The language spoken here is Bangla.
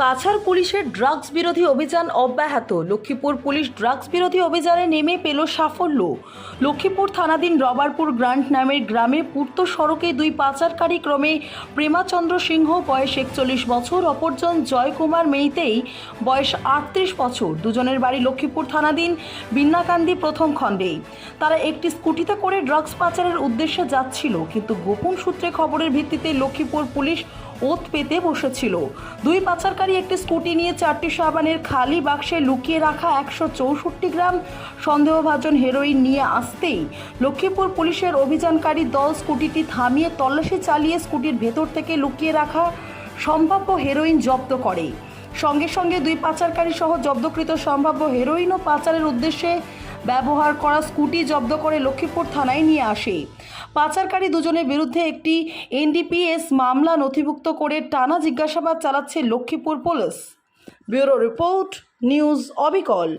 কাছাড় পুলিশের ড্রাগস বিরোধী অভিযান অব্যাহত। লক্ষ্মীপুর পুলিশ ড্রাগস বিরোধী অভিযানে নেমে পেল সাফল্য। লক্ষ্মীপুর থানাধীন রবারপুর গ্রান্ট নামের গ্রামে পূর্ত সড়কে দুই পাচারকারী ক্রমে প্রেমাচন্দ্র সিংহ, বয়স একচল্লিশ বছর, অপরজন জয়কুমার মেইতেই বয়স আটত্রিশ বছর। দুজনের বাড়ি লক্ষ্মীপুর থানাধীন বিন্নাকান্দি প্রথম খণ্ডে। তারা একটি স্কুটিতে করে ড্রাগস পাচারের উদ্দেশ্যে যাচ্ছিল, কিন্তু গোপন সূত্রে খবরের ভিত্তিতে লক্ষ্মীপুর পুলিশ ওত পেতে বসেছিল। দুই পাচারকারী একটি স্কুটি নিয়ে চারটি সাবানের খালি বাক্সে লুকিয়ে রাখা একশো চৌষট্টি গ্রাম সন্দেহভাজন হেরোইন নিয়ে আসতেই লক্ষ্মীপুর পুলিশের অভিযানকারী দল স্কুটিটি থামিয়ে তল্লাশি চালিয়ে স্কুটির ভেতর থেকে লুকিয়ে রাখা সম্ভাব্য হেরোইন জব্দ করে। সঙ্গে সঙ্গে দুই পাচারকারী সহ জব্দকৃত সম্ভাব্য হেরোইন ও পাচারের উদ্দেশ্যে ব্যবহার করা স্কুটি জব্দ করে লক্ষ্মীপুর থানায় নিয়ে আসে। পাচারকারী দুজনের বিরুদ্ধে একটি এনডিপিএস মামলা নথিভুক্ত করে টানা জিজ্ঞাসাবাদ চালাচ্ছে Lakshmipur police. Bureau report, news অবিকল।